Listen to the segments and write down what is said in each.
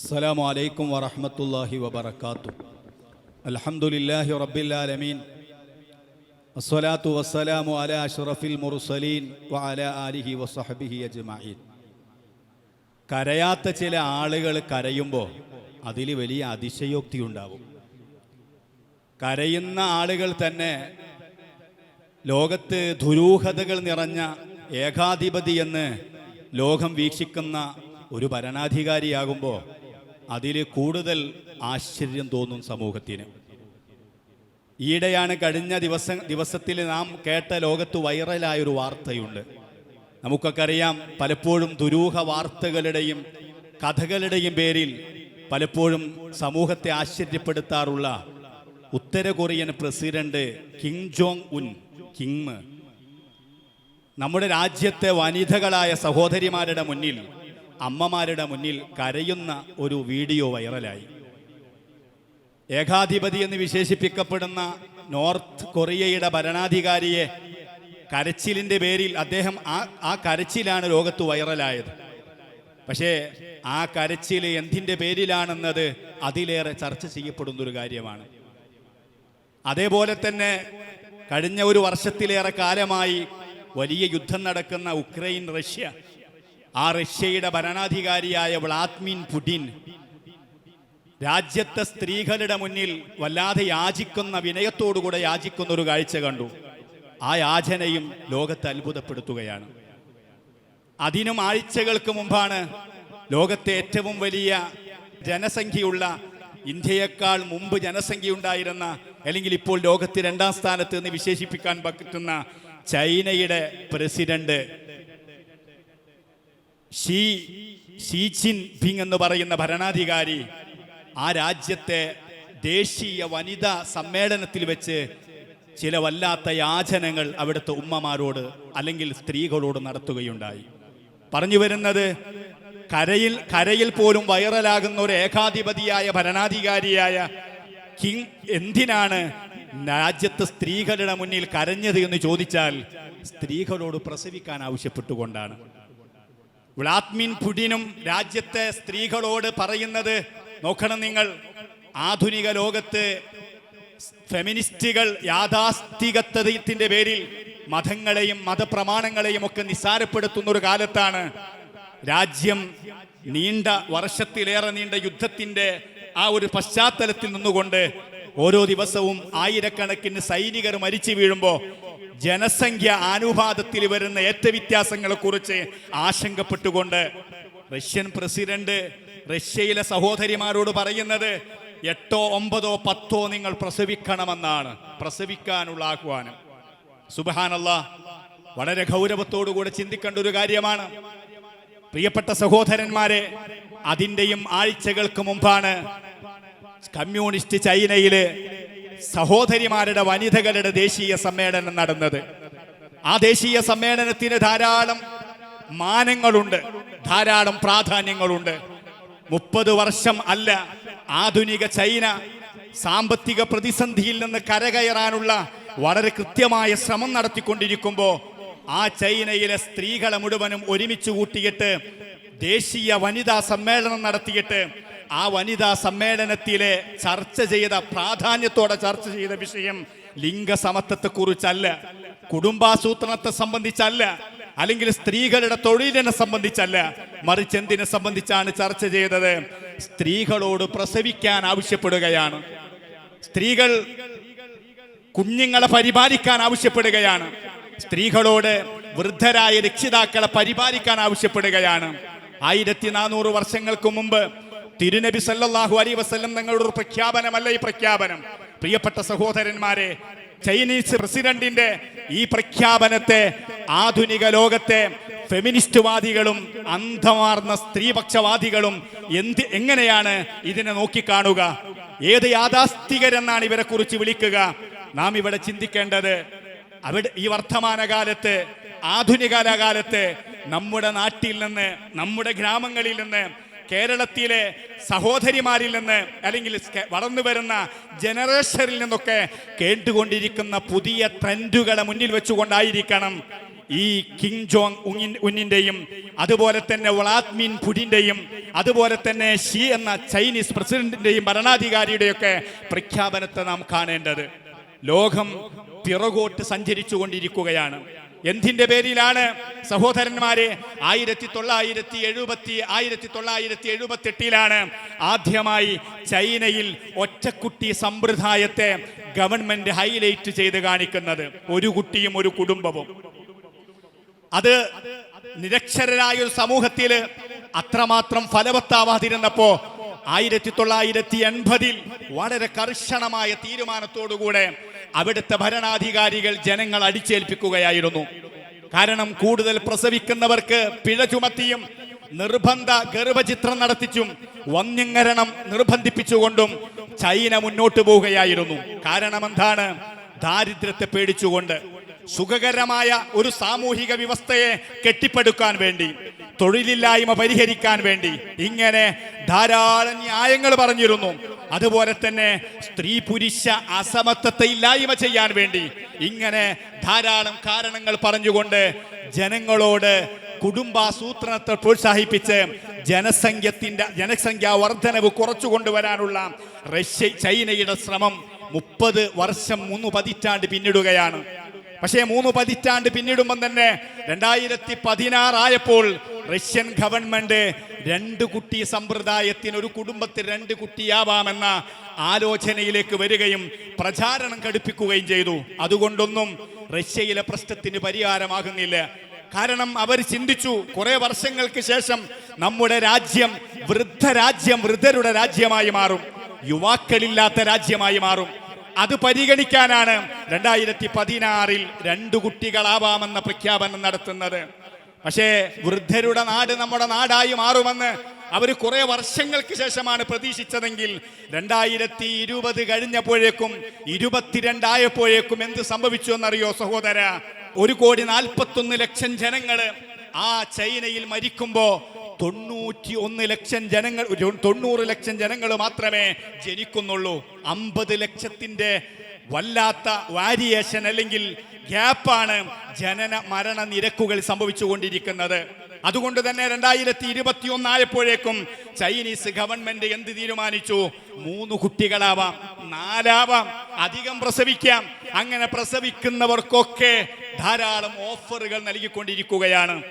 السلام عليكم ورحمة الله وبركاته الحمد لله رب العالمين الصلاة والسلام على أشرف المرسلين وعلى آله وصحبه أجمعين കരയാത്ത ചില ആളുകൾ കരയുമ്പോൾ അതിൽ വലിയ അതിശയോക്തി ഉണ്ടാവും കരയുന്ന ആളുകൾ തന്നെ ലോകത്ത് ദുരൂഹതകൾ നിറഞ്ഞ ഏകാധിപതി എന്ന് ലോകം വീക്ഷിക്കുന്ന ഒരു ഭരണാധികാരിയാകുമ്പോൾ അതിൽ കൂടുതൽ ആശ്ചര്യം തോന്നും സമൂഹത്തിന്. ഈയിടെയാണ് കഴിഞ്ഞ ദിവസം ദിവസത്തിൽ നാം കേട്ട ലോകത്ത് വൈറലായ ഒരു വാർത്തയുണ്ട്. നമുക്കൊക്കെ അറിയാം പലപ്പോഴും ദുരൂഹ വാർത്തകളുടെയും കഥകളുടെയും പേരിൽ പലപ്പോഴും സമൂഹത്തെ ആശ്ചര്യപ്പെടുത്താറുള്ള ഉത്തര Korean president Kim Jong Un king നമ്മുടെ രാജ്യത്തെ വനിതകളായ സഹോദരിമാരുടെ മുന്നിൽ അമ്മമാരുടെ മുന്നിൽ കരയുന്ന ഒരു വീഡിയോ വൈറലായി. ഏകാധിപതി എന്ന് വിശേഷിപ്പിക്കപ്പെടുന്ന നോർത്ത് കൊറിയയുടെ ഭരണാധികാരിയെ കരച്ചിലിന്റെ പേരിൽ അദ്ദേഹം ആ ആ കരച്ചിലാണ് ലോകത്ത് വൈറലായത്. പക്ഷേ ആ കരച്ചിൽ എന്തിന്റെ പേരിലാണെന്നത് അതിലേറെ ചർച്ച ചെയ്യപ്പെടുന്ന ഒരു കാര്യമാണ്. അതേപോലെ തന്നെ കഴിഞ്ഞ ഒരു വർഷത്തിലേറെ കാലമായി വലിയ യുദ്ധം നടക്കുന്ന ഉക്രൈൻ റഷ്യ ആ റഷ്യയുടെ ഭരണാധികാരിയായ വ്ളാത്മിൻ പുടിൻ. രാജ്യത്തെ സ്ത്രീകളുടെ മുന്നിൽ വല്ലാതെ യാചിക്കുന്ന വിനയത്തോടുകൂടെ യാചിക്കുന്ന ഒരു കാഴ്ച കണ്ടു. ആ യാചനയും ലോകത്തെ അത്ഭുതപ്പെടുത്തുകയാണ്. അതിനും ആഴ്ചകൾക്ക് മുമ്പാണ് ലോകത്തെ ഏറ്റവും വലിയ ജനസംഖ്യയുള്ള ഇന്ത്യയേക്കാൾ മുമ്പ് ജനസംഖ്യ ഉണ്ടായിരുന്ന അല്ലെങ്കിൽ ഇപ്പോൾ ലോകത്ത് രണ്ടാം സ്ഥാനത്ത് നിന്ന് വിശേഷിപ്പിക്കാൻ പറ്റുന്ന ചൈനയുടെ president Xi Xi Jinping എന്ന് പറയുന്ന ഭരണാധികാരി ആ രാജ്യത്തെ ദേശീയ വനിതാ സമ്മേളനത്തിൽ വെച്ച് ചില വല്ലാത്ത യാചനകൾ അവിടുത്തെ ഉമ്മമാരോട് അല്ലെങ്കിൽ സ്ത്രീകളോട് നടത്തുകയുണ്ടായി. പറഞ്ഞു വരുന്നത് കരയിൽ കരയിൽ പോലും വൈറലാകുന്ന ഒരു ഏകാധിപതിയായ ഭരണാധികാരിയായ കിങ് എന്തിനാണ് രാജ്യത്ത് സ്ത്രീകളുടെ മുന്നിൽ കരഞ്ഞത് എന്ന് ചോദിച്ചാൽ സ്ത്രീകളോട് പ്രസവിക്കാൻ ആവശ്യപ്പെട്ടുകൊണ്ടാണ്. വ്ളാദ്മിൻ പുടിനും രാജ്യത്തെ സ്ത്രീകളോട് പറയുന്നത് നോക്കണം നിങ്ങൾ. ആധുനിക ലോകത്ത് ഫെമിനിസ്റ്റുകൾ യാഥാസ്ഥികത്വത്തിന്റെ പേരിൽ മതങ്ങളെയും മതപ്രമാണങ്ങളെയും ഒക്കെ നിസ്സാരപ്പെടുത്തുന്ന ഒരു കാലത്താണ് രാജ്യം നീണ്ട വർഷത്തിലേറെ നീണ്ട യുദ്ധത്തിന്റെ ആ ഒരു പശ്ചാത്തലത്തിൽ നിന്നുകൊണ്ട് ഓരോ ദിവസവും ആയിരക്കണക്കിന് സൈനികർ മരിച്ചു വീഴുമ്പോൾ ജനസംഖ്യ ആനുപാതത്തിൽ വരുന്ന ഏറ്റവ്യത്യാസങ്ങളെ കുറിച്ച് ആശങ്കപ്പെട്ടുകൊണ്ട് റഷ്യൻ പ്രസിഡന്റ് റഷ്യയിലെ സഹോദരിമാരോട് പറയുന്നത് എട്ടോ ഒമ്പതോ പത്തോ നിങ്ങൾ പ്രസവിക്കണമെന്നാണ്. പ്രസവിക്കാനുള്ള ആഹ്വാനം. സുബഹാനല്ല വളരെ ഗൗരവത്തോടുകൂടെ ചിന്തിക്കേണ്ട ഒരു കാര്യമാണ്. പ്രിയപ്പെട്ട സഹോദരന്മാരെ അതിന്റെയും ആഴ്ചകൾക്ക് മുമ്പാണ് കമ്മ്യൂണിസ്റ്റ് ചൈനയിൽ സഹോദരിമാരുടെ വനിതകളുടെ ദേശീയ സമ്മേളനം നടന്നത്. ആ ദേശീയ സമ്മേളനത്തിന് ധാരാളം മാനങ്ങളുണ്ട് ധാരാളം പ്രാധാന്യങ്ങളുണ്ട്. മുപ്പത് വർഷം അല്ല ആധുനിക ചൈന സാമ്പത്തിക പ്രതിസന്ധിയിൽ നിന്ന് കരകയറാനുള്ള വളരെ കൃത്യമായ ശ്രമം നടത്തിക്കൊണ്ടിരിക്കുമ്പോൾ ആ ചൈനയിലെ സ്ത്രീകളെ മുഴുവനും ഒരുമിച്ച് കൂട്ടിയിട്ട് ദേശീയ വനിതാ സമ്മേളനം നടത്തിയിട്ട് ആ വനിതാ സമ്മേളനത്തിലെ ചർച്ച ചെയ്ത പ്രാധാന്യത്തോടെ ചർച്ച ചെയ്ത വിഷയം ലിംഗസമത്വത്തെ കുറിച്ചല്ല കുടുംബാസൂത്രണത്തെ സംബന്ധിച്ചല്ല അല്ലെങ്കിൽ സ്ത്രീകളുടെ തൊഴിലിനെ സംബന്ധിച്ചല്ല. മറിച്ച് എന്തിനെ സംബന്ധിച്ചാണ് ചർച്ച ചെയ്തത്? സ്ത്രീകളോട് പ്രസവിക്കാൻ ആവശ്യപ്പെടുകയാണ്. സ്ത്രീകൾ കുഞ്ഞുങ്ങളെ പരിപാലിക്കാൻ ആവശ്യപ്പെടുകയാണ്. സ്ത്രീകളോട് വൃദ്ധരായ രക്ഷിതാക്കളെ പരിപാലിക്കാൻ ആവശ്യപ്പെടുകയാണ്. ആയിരത്തി നാനൂറ് വർഷങ്ങൾക്ക് മുമ്പ് തിരുനബി സല്ലാഹു അലൈ വസല്ലം നിങ്ങളുടെ ഒരു പ്രഖ്യാപനമല്ല ഈ പ്രഖ്യാപനം. പ്രിയപ്പെട്ട സഹോദരന്മാരെ ചൈനീസ് പ്രസിഡന്റിന്റെ ഈ പ്രഖ്യാപനത്തെ ആധുനിക ലോകത്തെ ഫെമിനിസ്റ്റ്വാദികളും അന്ധമാർന്ന സ്ത്രീപക്ഷവാദികളും എന്ത് എങ്ങനെയാണ് ഇതിനെ നോക്കിക്കാണുക? ഏത് യാഥാസ്ഥികരെന്നാണ് ഇവരെ കുറിച്ച് വിളിക്കുക? നാം ഇവിടെ ചിന്തിക്കേണ്ടത് അവിടെ ഈ വർത്തമാനകാലത്ത് ആധുനിക കാലത്ത് നമ്മുടെ നാട്ടിൽ നിന്ന് നമ്മുടെ ഗ്രാമങ്ങളിൽ നിന്ന് കേരളത്തിലെ സഹോദരിമാരിൽ നിന്ന് അല്ലെങ്കിൽ വളർന്നു വരുന്ന ജനറേഷനിൽ നിന്നൊക്കെ കേട്ടുകൊണ്ടിരിക്കുന്ന പുതിയ ട്രെൻഡുകളെ മുന്നിൽ വെച്ചുകൊണ്ടായിരിക്കണം ഈ കിങ് ജോങ് ഉങ്ങിൻ ഉന്നിന്റെയും അതുപോലെ തന്നെ വളാത്മിൻ പുടിന്റെയും അതുപോലെ തന്നെ ഷി എന്ന ചൈനീസ് പ്രസിഡന്റിന്റെയും ഭരണാധികാരിയുടെയൊക്കെ പ്രഖ്യാപനത്തെ നാം കാണേണ്ടത്. ലോകം പിറകോട്ട് സഞ്ചരിച്ചു കൊണ്ടിരിക്കുകയാണ് എന്തിന്റെ പേരിലാണ്? സഹോദരന്മാരെ ആയിരത്തി തൊള്ളായിരത്തി എഴുപത്തി ആയിരത്തി തൊള്ളായിരത്തി എഴുപത്തി എട്ടിലാണ് ആദ്യമായി ചൈനയിൽ ഒറ്റക്കുട്ടി സമ്പ്രദായത്തെ ഗവൺമെന്റ് ഹൈലൈറ്റ് ചെയ്ത് കാണിക്കുന്നത്. ഒരു കുട്ടിയും ഒരു കുടുംബവും. അത് നിരക്ഷരരായ ഒരു സമൂഹത്തിൽ അത്രമാത്രം ഫലവത്താവാതിരുന്നപ്പോ ആയിരത്തി തൊള്ളായിരത്തി എൺപതിൽ വളരെ കർശനമായ തീരുമാനത്തോടുകൂടെ അവിടുത്തെ ഭരണാധികാരികൾ ജനങ്ങൾ അടിച്ചേൽപ്പിക്കുകയായിരുന്നു. കാരണം കൂടുതൽ പ്രസവിക്കുന്നവർക്ക് പിഴ ചുമത്തിയും നിർബന്ധ ഗർഭചിത്രം നടത്തിച്ചും വന്യങ്ങരണം നിർബന്ധിപ്പിച്ചുകൊണ്ടും ചൈന മുന്നോട്ട് പോവുകയായിരുന്നു. കാരണം എന്താണ്? ദാരിദ്ര്യത്തെ പേടിച്ചുകൊണ്ട് സുഖകരമായ ഒരു സാമൂഹിക വ്യവസ്ഥയെ കെട്ടിപ്പടുക്കാൻ വേണ്ടി തൊഴിലില്ലായ്മ പരിഹരിക്കാൻ വേണ്ടി ഇങ്ങനെ ധാരാളം ന്യായങ്ങൾ പറഞ്ഞിരുന്നു. അതുപോലെ തന്നെ സ്ത്രീ പുരുഷ അസമത്വത്തെ ഇല്ലായ്മ ചെയ്യാൻ വേണ്ടി ഇങ്ങനെ ധാരാളം കാരണങ്ങൾ പറഞ്ഞുകൊണ്ട് ജനങ്ങളോട് കുടുംബാസൂത്രണത്തെ പ്രോത്സാഹിപ്പിച്ച് ജനസംഖ്യത്തിന്റെ ജനസംഖ്യാ വർധനവ് കുറച്ചു കൊണ്ടുവരാനുള്ള റഷ്യ ചൈനയുടെ ശ്രമം മുപ്പത് വർഷം മൂന്ന് പതിറ്റാണ്ട് പിന്നിടുകയാണ്. പക്ഷേ മൂന്ന് പതിറ്റാണ്ട് പിന്നിടുമ്പം തന്നെ രണ്ടായിരത്തി പതിനാറായപ്പോൾ റഷ്യൻ ഗവൺമെന്റ് രണ്ട് കുട്ടി സമ്പ്രദായത്തിന് ഒരു കുടുംബത്തിൽ രണ്ട് കുട്ടിയാവാമെന്ന ആലോചനയിലേക്ക് വരികയും പ്രചാരണം ഘടിപ്പിക്കുകയും ചെയ്തു. അതുകൊണ്ടൊന്നും റഷ്യയിലെ പ്രശ്നത്തിന് പരിഹാരമാകുന്നില്ല. കാരണം അവർ ചിന്തിച്ചു കുറെ വർഷങ്ങൾക്ക് ശേഷം നമ്മുടെ രാജ്യം വൃദ്ധ രാജ്യം വൃദ്ധരുടെ രാജ്യമായി മാറും. യുവാക്കളില്ലാത്ത രാജ്യമായി മാറും. അത് പരിഗണിക്കാനാണ് രണ്ടായിരത്തി പതിനാറിൽ രണ്ടു കുട്ടികളാവാമെന്ന പ്രഖ്യാപനം നടത്തുന്നത്. പക്ഷേ വൃദ്ധരുടെ നാട് നമ്മുടെ നാടായി മാറുമെന്ന് അവർ കുറെ വർഷങ്ങൾക്ക് ശേഷമാണ് പ്രതീക്ഷിച്ചതെങ്കിൽ രണ്ടായിരത്തി ഇരുപത് കഴിഞ്ഞപ്പോഴേക്കും ഇരുപത്തിരണ്ടായപ്പോഴേക്കും എന്ത് സംഭവിച്ചു എന്നറിയോ സഹോദര? ഒരു കോടി നാൽപ്പത്തൊന്ന് ലക്ഷം ജനങ്ങൾ ആ ചൈനയിൽ മരിക്കുമ്പോ തൊണ്ണൂറ്റി ഒന്ന് ലക്ഷം ജനങ്ങൾ തൊണ്ണൂറ് ലക്ഷം ജനങ്ങൾ മാത്രമേ ജനിക്കുന്നുള്ളൂ. അമ്പത് ലക്ഷത്തിന്റെ വല്ലാത്ത വാരിയേഷൻ അല്ലെങ്കിൽ ഗ്യാപ്പാണ് ജനന മരണ നിരക്കുകൾ സംഭവിച്ചുകൊണ്ടിരിക്കുന്നത്. അതുകൊണ്ട് തന്നെ രണ്ടായിരത്തി ഇരുപത്തി ഒന്നായപ്പോഴേക്കും ചൈനീസ് ഗവൺമെന്റ് എന്ത് തീരുമാനിച്ചു? മൂന്ന് കുട്ടികളാവാം നാലാവാം അധികം പ്രസവിക്കാം. അങ്ങനെ പ്രസവിക്കുന്നവർക്കൊക്കെ ധാരാളം ഓഫറുകൾ നൽകിക്കൊണ്ടിരിക്കുകയാണ്.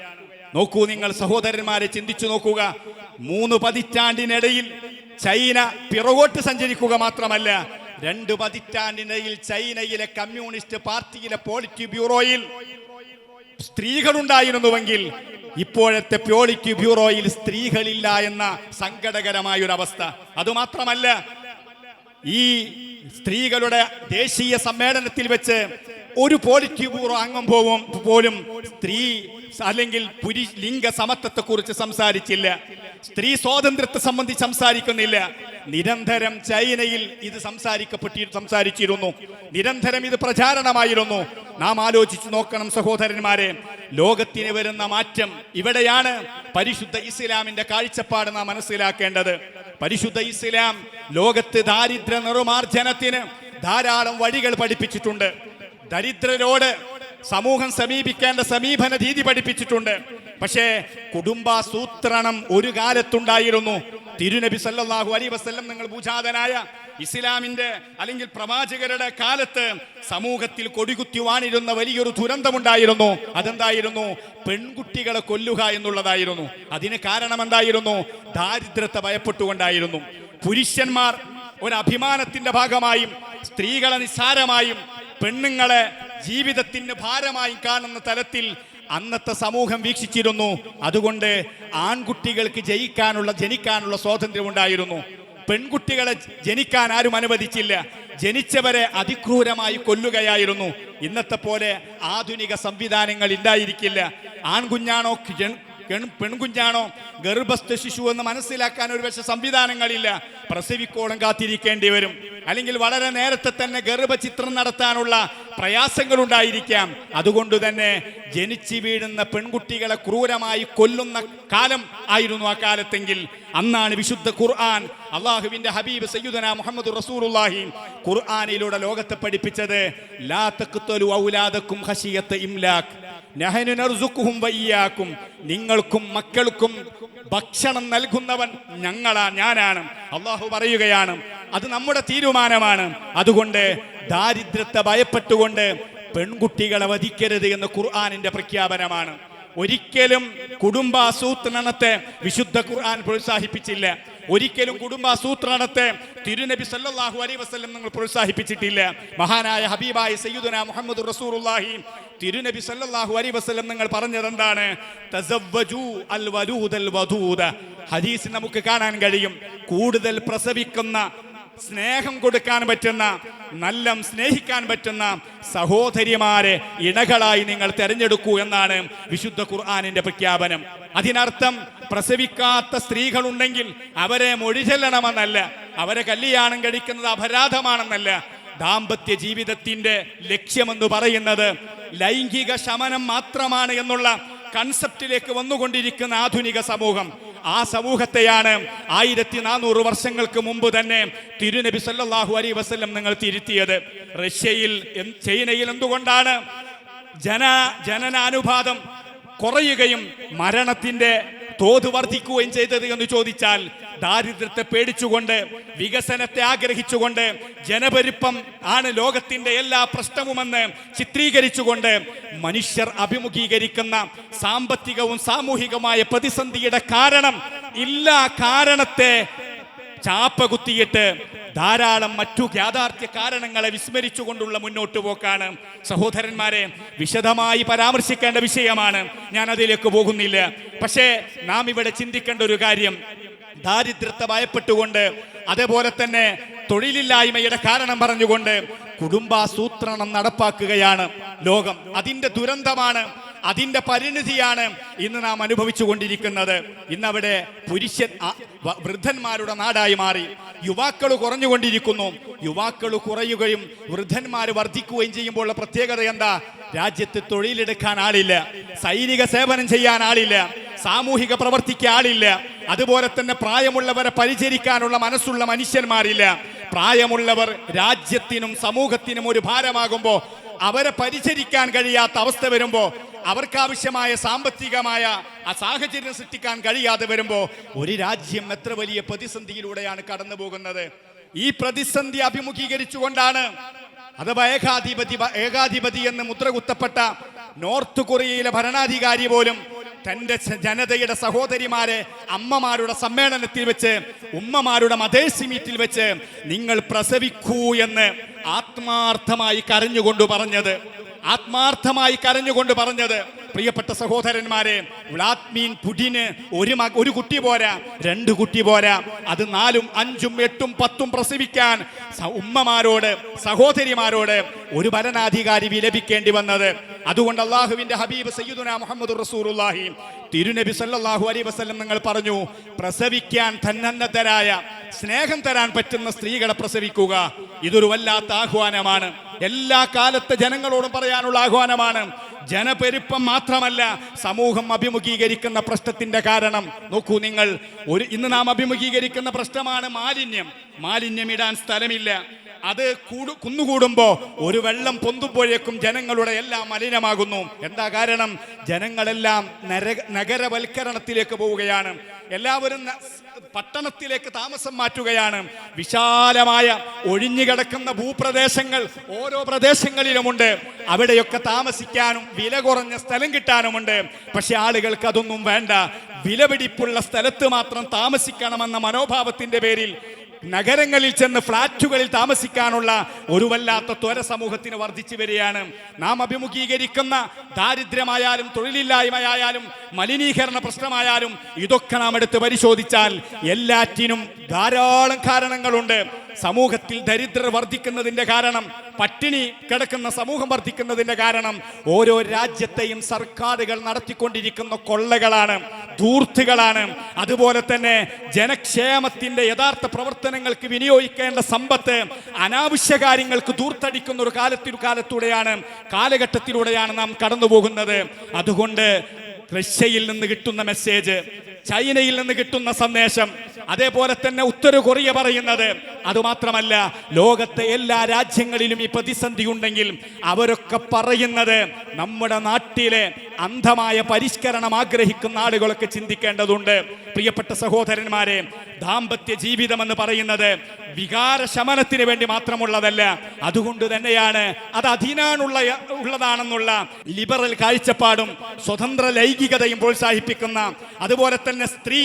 നോക്കൂ നിങ്ങൾ സഹോദരന്മാരെ ചിന്തിച്ചു നോക്കുക. മൂന്ന് പതിറ്റാണ്ടിനിടയിൽ ചൈന പിറകോട്ട് സഞ്ചരിക്കുക മാത്രമല്ല രണ്ട് പതിറ്റാണ്ടിനിടയിൽ ചൈനയിലെ കമ്മ്യൂണിസ്റ്റ് പാർട്ടിയിലെ പോളിറ്റ് ബ്യൂറോയിൽ സ്ത്രീകളുണ്ടായിരുന്നുവെങ്കിൽ ഇപ്പോഴത്തെ പ്യോളിറ്റ് ബ്യൂറോയിൽ സ്ത്രീകളില്ല എന്ന സങ്കടകരമായ ഒരു അവസ്ഥ അതുമാത്രമല്ല ഈ സ്ത്രീകളുടെ ദേശീയ സമ്മേളനത്തിൽ വെച്ച് ഒരു പോളിറ്റ് ബ്യൂറോ അംഗം പോവും പോലും സ്ത്രീ അല്ലെങ്കിൽ പുരി ലിംഗ സമത്വത്തെ കുറിച്ച് സംസാരിച്ചില്ല. സ്ത്രീ സ്വാതന്ത്ര്യത്തെ സംബന്ധിച്ച് സംസാരിക്കുന്നില്ല. നിരന്തരം ചൈനയിൽ ഇത് സംസാരിക്കപ്പെട്ടി സംസാരിച്ചിരുന്നു. നിരന്തരം ഇത് പ്രചാരണമായിരുന്നു. നാം ആലോചിച്ചു നോക്കണം സഹോദരന്മാരെ. ലോകത്തിന് വരുന്ന മാറ്റം ഇവിടെയാണ് പരിശുദ്ധ ഇസ്ലാമിന്റെ കാഴ്ചപ്പാട് നാം മനസ്സിലാക്കേണ്ടത്. പരിശുദ്ധ ഇസ്ലാം ലോകത്ത് ദാരിദ്ര്യ നിർമാർജനത്തിന് ധാരാളം വഴികൾ പഠിപ്പിച്ചിട്ടുണ്ട്. ദരിദ്രരോട് സമൂഹം സമീപിക്കേണ്ട സമീപന രീതി പഠിപ്പിച്ചിട്ടുണ്ട്. പക്ഷേ കുടുംബാസൂത്രണം ഒരു കാലത്തുണ്ടായിരുന്നു. തിരുനബി സല്ലാഹു അലൈഹി വസ്ല്ലം നിങ്ങൾ പൂജാതനായ ഇസ്ലാമിന്റെ അല്ലെങ്കിൽ പ്രവാചകരുടെ കാലത്ത് സമൂഹത്തിൽ കൊടികുത്തി വാണിരുന്ന വലിയൊരു ദുരന്തമുണ്ടായിരുന്നു. അതെന്തായിരുന്നു? പെൺകുട്ടികളെ കൊല്ലുക എന്നുള്ളതായിരുന്നു. അതിന് കാരണം എന്തായിരുന്നു ദാരിദ്ര്യത്തെ ഭയപ്പെട്ടുകൊണ്ടായിരുന്നു. പുരുഷന്മാർ ഒരു അഭിമാനത്തിന്റെ ഭാഗമായും സ്ത്രീകളെ നിസ്സാരമായും പെണ്ണുങ്ങളെ ജീവിതത്തിന് ഭാരമായി കാണുന്ന തലത്തിൽ അന്നത്തെ സമൂഹം വീക്ഷിച്ചിരുന്നു. അതുകൊണ്ട് ആൺകുട്ടികൾക്ക് ജയിക്കാനുള്ള ജനിക്കാനുള്ള സ്വാതന്ത്ര്യം ഉണ്ടായിരുന്നു. പെൺകുട്ടികളെ ജനിക്കാൻ ആരും അനുവദിച്ചില്ല. ജനിച്ചവരെ അതിക്രൂരമായി കൊല്ലുകയായിരുന്നു. ഇന്നത്തെ പോലെ ആധുനിക സംവിധാനങ്ങൾ ഉണ്ടായിരിക്കില്ല ആൺകുഞ്ഞാണോ പെൺകുഞ്ഞാണോ ഗർഭസ്ഥ ശിശു എന്ന് മനസ്സിലാക്കാൻ ഒരു പക്ഷെ സംവിധാനങ്ങളില്ല. പ്രസവിക്കോളം കാത്തിരിക്കേണ്ടി വരും. അല്ലെങ്കിൽ വളരെ നേരത്തെ തന്നെ ഗർഭചിത്രം നടത്താനുള്ള പ്രയാസങ്ങൾ ഉണ്ടായിരിക്കാം അതുകൊണ്ട് തന്നെ ജനിച്ചു വീഴുന്ന പെൺകുട്ടികളെ ക്രൂരമായി കൊല്ലുന്ന കാലം ആയിരുന്നു ആ കാലത്തെങ്കിൽ. അന്നാണ് വിശുദ്ധ ഖുർആൻ അള്ളാഹുവിന്റെ ഹബീബ് സയ്യുദന മുഹമ്മദ് റസൂലുള്ളാഹി ഖുർആാനിലൂടെ ലോകത്തെ പഠിപ്പിച്ചത് ലാ തഖ്തലു ഔലാദക്കും ഹശിയത്ത് ഇംലാക് നഹനു വയ്യാക്കും. നിങ്ങൾക്കും മക്കൾക്കും ഭക്ഷണം നൽകുന്നവൻ ഞങ്ങളാ ഞാനാണ്. അള്ളാഹു പറയുകയാണ് അത് നമ്മുടെ തീരുമാനമാണ്. അതുകൊണ്ട് ദാരിദ്ര്യത്തെ ഭയപ്പെട്ടുകൊണ്ട് പെൺകുട്ടികളെ വധിക്കരുത് എന്ന് ഖുർആാനിന്റെ പ്രഖ്യാപനമാണ്. ഒരിക്കലും കുടുംബാസൂത്രണത്തെ വിശുദ്ധ ഖുർആൻ പ്രോത്സാഹിപ്പിച്ചില്ല. ഒരിക്കലും കുടുംബാസൂത്രണത്തെ തിരുനബി സല്ലാഹു അലൈ വസ്ലം നിങ്ങൾ പ്രോത്സാഹിപ്പിച്ചിട്ടില്ല. മഹാനായ ഹബീബായ സയ്യുദന മുഹമ്മദ് റസൂലുള്ളാഹി തിരുനബി സല്ലാഹു അലൈ വസ്ലം നിങ്ങൾ പറഞ്ഞത് എന്താണ്? ഹദീസ് നമുക്ക് കാണാൻ കഴിയും. കൂടുതൽ പ്രസവിക്കുന്ന സ്നേഹം കൊടുക്കാൻ പറ്റുന്ന നല്ല സ്നേഹിക്കാൻ പറ്റുന്ന സഹോദരിമാരെ ഇണകളായി നിങ്ങൾ തെരഞ്ഞെടുക്കൂ എന്നാണ് വിശുദ്ധ ഖുർആാനിന്റെ പ്രഖ്യാപനം. അതിനർത്ഥം പ്രസവിക്കാത്ത സ്ത്രീകളുണ്ടെങ്കിൽ അവരെ മൊഴി ചെല്ലണമെന്നല്ല അവരെ കല്യാണം കഴിക്കുന്നത് അപരാധമാണെന്നല്ല. ദാമ്പത്യ ജീവിതത്തിന്റെ ലക്ഷ്യമെന്ന് പറയുന്നത് ലൈംഗിക ശമനം മാത്രമാണ് എന്നുള്ള കൺസെപ്റ്റിലേക്ക് വന്നുകൊണ്ടിരിക്കുന്ന ആധുനിക സമൂഹം. ആ സമൂഹത്തെയാണ് ആയിരത്തി നാനൂറ് വർഷങ്ങൾക്ക് മുമ്പ് തന്നെ തിരുനബി സല്ലാഹു അലൈഹി വസല്ലം നിങ്ങൾ തിരുത്തിയത്. റഷ്യയിൽ ചൈനയിൽ എന്തുകൊണ്ടാണ് ജന ജനനാനുപാതം കുറയുകയും മരണത്തിന്റെ തോത് വർദ്ധിക്കുകയും ചെയ്തത് എന്ന് ചോദിച്ചാൽ ദാരിദ്ര്യത്തെ പേടിച്ചുകൊണ്ട് വികസനത്തെ ആഗ്രഹിച്ചുകൊണ്ട് ജനപരിപ്പം ആണ് ലോകത്തിന്റെ എല്ലാ പ്രശ്നവുമെന്ന് ചിത്രീകരിച്ചുകൊണ്ട് മനുഷ്യർ അഭിമുഖീകരിക്കുന്ന സാമ്പത്തികവും സാമൂഹികവുമായ പ്രതിസന്ധിയുടെ കാരണം ഇല്ലാ കാരണത്തെ ചാപ്പ കുത്തിയിട്ട് ധാരാളം മറ്റു യാഥാർത്ഥ്യ കാരണങ്ങളെ വിസ്മരിച്ചുകൊണ്ടുള്ള മുന്നോട്ട് പോക്കാണ്. സഹോദരന്മാരെ വിശദമായി പരാമർശിക്കേണ്ട വിഷയമാണ്. ഞാൻ അതിലേക്ക് പോകുന്നില്ല. പക്ഷേ നാം ഇവിടെ ചിന്തിക്കേണ്ട ഒരു കാര്യം. ദാരിദ്ര്യത്തെ ഭയപ്പെട്ടുകൊണ്ട് അതേപോലെ തന്നെ തൊഴിലില്ലായ്മയുടെ കാരണം പറഞ്ഞുകൊണ്ട് കുടുംബാസൂത്രണം നടപ്പാക്കുകയാണ് ലോകം. അതിന്റെ ദുരന്തമാണ് അതിന്റെ പരിണിതിയാണ് ഇന്ന് നാം അനുഭവിച്ചു കൊണ്ടിരിക്കുന്നത് ഇന്നവിടെ പുരുഷൻ വൃദ്ധന്മാരുടെ നാടായി മാറി. യുവാക്കൾ കുറഞ്ഞുകൊണ്ടിരിക്കുന്നു. യുവാക്കൾ കുറയുകയും വൃദ്ധന്മാർ വർദ്ധിക്കുകയും ചെയ്യുമ്പോൾ പ്രത്യേകത എന്താ? രാജ്യത്ത് തൊഴിലെടുക്കാൻ ആളില്ല. സൈനിക സേവനം ചെയ്യാൻ ആളില്ല. സാമൂഹിക പ്രവർത്തിക്ക് ആളില്ല. അതുപോലെ തന്നെ പ്രായമുള്ളവരെ പരിചരിക്കാനുള്ള മനസ്സുള്ള മനുഷ്യന്മാരില്ല. പ്രായമുള്ളവർ രാജ്യത്തിനും സമൂഹത്തിനും ഒരു ഭാരമാകുമ്പോൾ അവരെ പരിചരിക്കാൻ കഴിയാത്ത അവസ്ഥ വരുമ്പോൾ അവർക്കാവശ്യമായ സാമ്പത്തികമായ ആ സാഹചര്യം സൃഷ്ടിക്കാൻ കഴിയാതെ വരുമ്പോൾ ഒരു രാജ്യം എത്ര വലിയ പ്രതിസന്ധിയിലൂടെയാണ് കടന്നു പോകുന്നത് ഈ പ്രതിസന്ധി അഭിമുഖീകരിച്ചുകൊണ്ടാണ് അഥവാ ഏകാധിപതി ഏകാധിപതി എന്ന് മുദ്ര കുത്തപ്പെട്ട നോർത്ത് കൊറിയയിലെ ഭരണാധികാരി പോലും തന്റെ ജനതയുടെ സഹോദരിമാരെ അമ്മമാരുടെ സമ്മേളനത്തിൽ വെച്ച് ഉമ്മമാരുടെ മതേഴ്സി മീറ്റിൽ വെച്ച് നിങ്ങൾ പ്രസവിക്കൂ എന്ന് ആത്മാർത്ഥമായി കരഞ്ഞുകൊണ്ട് പറഞ്ഞത്. ആത്മാർത്ഥമായി കരഞ്ഞുകൊണ്ട് പറഞ്ഞത് പ്രിയപ്പെട്ട സഹോദരന്മാരെ വ്ളാത്മീൻ പുടിന് ഒരു ഒരു കുട്ടി പോരാ രണ്ട് കുട്ടി പോരാ. അത് നാലും അഞ്ചും എട്ടും പത്തും പ്രസവിക്കാൻ ഉമ്മമാരോട് സഹോദരിമാരോട് ഒരു ഭരണാധികാരി വിലപിക്കേണ്ടി വന്നത്. അതുകൊണ്ട് അള്ളാഹുവിന്റെ ഹബീബ് സയ്യിദുന മുഹമ്മദ് റസൂലുള്ളാഹി. തിരുനബി സല്ലാഹു അലൈഹി വസ്ലം നിങ്ങൾ പറഞ്ഞു പ്രസവിക്കാൻ തന്നന്നതരായ സ്നേഹം തരാൻ പറ്റുന്ന സ്ത്രീകളെ പ്രസവിക്കുക. ഇതൊരു വല്ലാത്ത ആഹ്വാനമാണ്. എല്ലാ കാലത്തെ ജനങ്ങളോടും പറയാനുള്ള ആഹ്വാനമാണ്. ജനപെരുപ്പം മാത്രമല്ല സമൂഹം അഭിമുഖീകരിക്കുന്ന പ്രശ്നത്തിന്റെ കാരണം. നോക്കൂ നിങ്ങൾ ഒരു ഇന്ന് നാം അഭിമുഖീകരിക്കുന്ന പ്രശ്നമാണ് മാലിന്യം. മാലിന്യം ഇടാൻ സ്ഥലമില്ല. അത് കൂടു കുന്നുകൂടുമ്പോ ഒരു വെള്ളം പൊന്തുമ്പോഴേക്കും ജനങ്ങളുടെ എല്ലാം മലിനമാകുന്നു. എന്താ കാരണം? ജനങ്ങളെല്ലാം നര നഗരവൽക്കരണത്തിലേക്ക് പോവുകയാണ്. എല്ലാവരും പട്ടണത്തിലേക്ക് താമസം മാറ്റുകയാണ്. വിശാലമായ ഒഴിഞ്ഞുകിടക്കുന്ന ഭൂപ്രദേശങ്ങൾ ഓരോ പ്രദേശങ്ങളിലുമുണ്ട്. അവിടെയൊക്കെ താമസിക്കാനും വില കുറഞ്ഞ സ്ഥലം കിട്ടാനുമുണ്ട്. പക്ഷെ ആളുകൾക്ക് അതൊന്നും വേണ്ട. വിലപിടിപ്പുള്ള സ്ഥലത്ത് മാത്രം താമസിക്കണമെന്ന മനോഭാവത്തിന്റെ പേരിൽ നഗരങ്ങളിൽ ചെന്ന് ഫ്ളാറ്റുകളിൽ താമസിക്കാനുള്ള ഒരു വല്ലാത്ത ത്വര സമൂഹത്തിന് വർദ്ധിച്ചു വരികയാണ്. നാം അഭിമുഖീകരിക്കുന്ന ദാരിദ്ര്യമായാലും തൊഴിലില്ലായ്മയായാലും മലിനീകരണ പ്രശ്നമായാലും ഇതൊക്കെ നാം എടുത്ത് പരിശോധിച്ചാൽ എല്ലാറ്റിനും ധാരാളം കാരണങ്ങളുണ്ട്. സമൂഹത്തിൽ ദരിദ്രർ വർദ്ധിക്കുന്നതിന്റെ കാരണം പട്ടിണി കിടക്കുന്ന സമൂഹം വർദ്ധിക്കുന്നതിന്റെ കാരണം ഓരോ രാജ്യത്തെയും സർക്കാരുകൾ നടത്തിക്കൊണ്ടിരിക്കുന്ന കൊള്ളകളാണ്. ധൂർത്തുകളാണ്. അതുപോലെ തന്നെ ജനക്ഷേമത്തിന്റെ യഥാർത്ഥ പ്രവർത്തനങ്ങൾക്ക് വിനിയോഗിക്കേണ്ട സമ്പത്ത് അനാവശ്യ കാര്യങ്ങൾക്ക് ധൂർത്തടിക്കുന്ന ഒരു കാലത്തിൽ കാലത്തൂടെയാണ് കാലഘട്ടത്തിലൂടെയാണ് നാം കടന്നു പോകുന്നത് അതുകൊണ്ട് റഷ്യയിൽ നിന്ന് കിട്ടുന്ന മെസ്സേജ് ചൈനയിൽ നിന്ന് കിട്ടുന്ന സന്ദേശം അതേപോലെ തന്നെ ഉത്തര കൊറിയ പറയുന്നത്. അതുമാത്രമല്ല ലോകത്തെ എല്ലാ രാജ്യങ്ങളിലും ഈ പ്രതിസന്ധി ഉണ്ടെങ്കിൽ അവരൊക്കെ പറയുന്നത് നമ്മുടെ നാട്ടിലെ അന്ധമായ പരിഷ്കരണം ആഗ്രഹിക്കുന്ന ആളുകളൊക്കെ ചിന്തിക്കേണ്ടതുണ്ട്. പ്രിയപ്പെട്ട സഹോദരന്മാരെ ദാമ്പത്യ ജീവിതം എന്ന് പറയുന്നത് വികാര ശമനത്തിന് വേണ്ടി മാത്രമുള്ളതല്ല അതുകൊണ്ട് തന്നെയാണ് അത് അധീനാനുള്ള ഉള്ളതാണെന്നുള്ള ലിബറൽ കാഴ്ചപ്പാടും സ്വതന്ത്ര ലൈംഗികതയും പ്രോത്സാഹിപ്പിക്കുന്ന അതുപോലെ തന്നെ സ്ത്രീ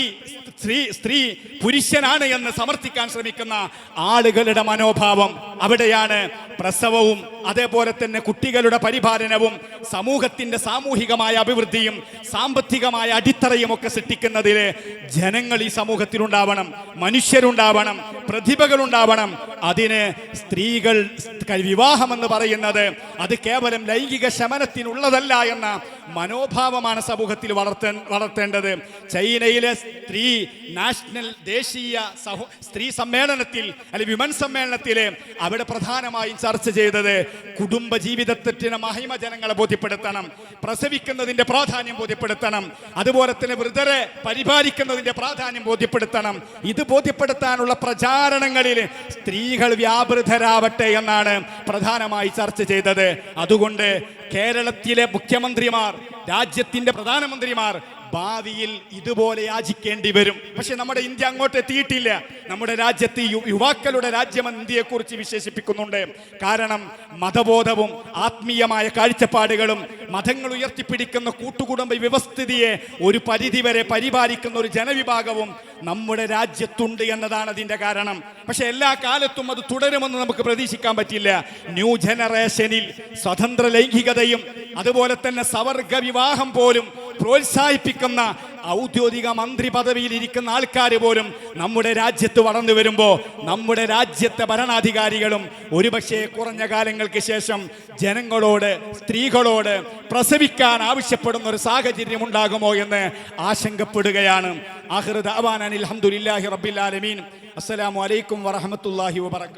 സ്ത്രീ സ്ത്രീ പുരുഷനാണ് എന്ന് സമർത്ഥിക്കാൻ ശ്രമിക്കുന്ന ആളുകളുടെ മനോഭാവം അവിടെയാണ്. പ്രസവവും അതേപോലെ തന്നെ കുട്ടികളുടെ പരിപാലനവും സമൂഹത്തിന്റെ സാമൂഹികമായ അഭിവൃദ്ധിയും സാമ്പത്തികമായ അടിത്തറയും ഒക്കെ സൃഷ്ടിക്കുന്നതിൽ ജനങ്ങൾ ഈ സമൂഹത്തിലുണ്ടാവണം മനുഷ്യരുണ്ടാവണം പ്രതിഭകളുണ്ടാവണം. അതിന് സ്ത്രീകൾ വിവാഹം എന്ന് പറയുന്നത് അത് കേവലം ലൈംഗിക ശമനത്തിനുള്ളതല്ല എന്ന മനോഭാവമാണ് സമൂഹത്തിൽ വളർത്തേ വളർത്തേണ്ടത്. ചൈനയിലെ സ്ത്രീ നാഷണൽ ദേശീയ സഹോ സ്ത്രീ സമ്മേളനത്തിൽ അല്ലെങ്കിൽ വിമൻ സമ്മേളനത്തിൽ അവിടെ പ്രധാനമായും ചർച്ച ചെയ്തത് കുടുംബ ജീവിതത്തിന് മഹിമ ജനങ്ങളെ ബോധ്യപ്പെടുത്തണം പ്രസവിക്കുന്നതിന്റെ പ്രാധാന്യം ബോധ്യപ്പെടുത്തണം അതുപോലെ തന്നെ വൃതരെ പരിപാലിക്കുന്നതിന്റെ പ്രാധാന്യം ബോധ്യപ്പെടുത്തണം. ഇത് ബോധ്യപ്പെടുത്താനുള്ള പ്രചാരണങ്ങളിൽ സ്ത്രീകൾ വ്യാപൃതരാവട്ടെ എന്നാണ് പ്രധാനമായി ചർച്ച ചെയ്തത്. അതുകൊണ്ട് കേരളത്തിലെ മുഖ്യമന്ത്രിമാർ രാജ്യത്തിന്റെ പ്രധാനമന്ത്രിമാർ ഭാവിയിൽ ഇതുപോലെ യാചിക്കേണ്ടി വരും. പക്ഷെ നമ്മുടെ ഇന്ത്യ അങ്ങോട്ട് എത്തിയിട്ടില്ല. നമ്മുടെ രാജ്യത്ത് യുവാക്കളുടെ രാജ്യമെന്ന് ഇന്ത്യയെക്കുറിച്ച് വിശേഷിപ്പിക്കുന്നുണ്ട്. കാരണം മതബോധവും ആത്മീയമായ കാഴ്ചപ്പാടുകളും മതങ്ങൾ ഉയർത്തിപ്പിടിക്കുന്ന കൂട്ടുകുടുംബ വ്യവസ്ഥിതിയെ ഒരു പരിധിവരെ പരിപാലിക്കുന്ന ഒരു ജനവിഭാഗവും നമ്മുടെ രാജ്യത്തുണ്ട് എന്നതാണ് അതിന്റെ കാരണം. പക്ഷെ എല്ലാ കാലത്തും അത് തുടരുമെന്ന് നമുക്ക് പ്രതീക്ഷിക്കാൻ പറ്റില്ല. ന്യൂ ജനറേഷനിൽ സ്വതന്ത്ര ലൈംഗികതയും അതുപോലെ തന്നെ സവർഗ വിവാഹം പോലും പ്രോത്സാഹിപ്പിക്കുന്ന ഔദ്യോഗിക മന്ത്രി പദവിയിൽ ഇരിക്കുന്ന ആൾക്കാർ പോലും നമ്മുടെ രാജ്യത്ത് വളർന്നു വരുമ്പോൾ നമ്മുടെ രാജ്യത്തെ ഭരണാധികാരികളും ഒരുപക്ഷെ കുറഞ്ഞ കാലങ്ങൾക്ക് ശേഷം ജനങ്ങളോട് സ്ത്രീകളോട് പ്രസവിക്കാൻ ആവശ്യപ്പെടുന്ന ഒരു സാഹചര്യം ഉണ്ടാകുമോ എന്ന് ആശങ്കപ്പെടുകയാണ്. ആഹ്റദ് അബാൻ അനിൽ റബ്ബിൽ ആലമീൻ. അസ്സലാമു അലൈക്കും വറഹമത്തല്ലാഹി വബറകാതുഹു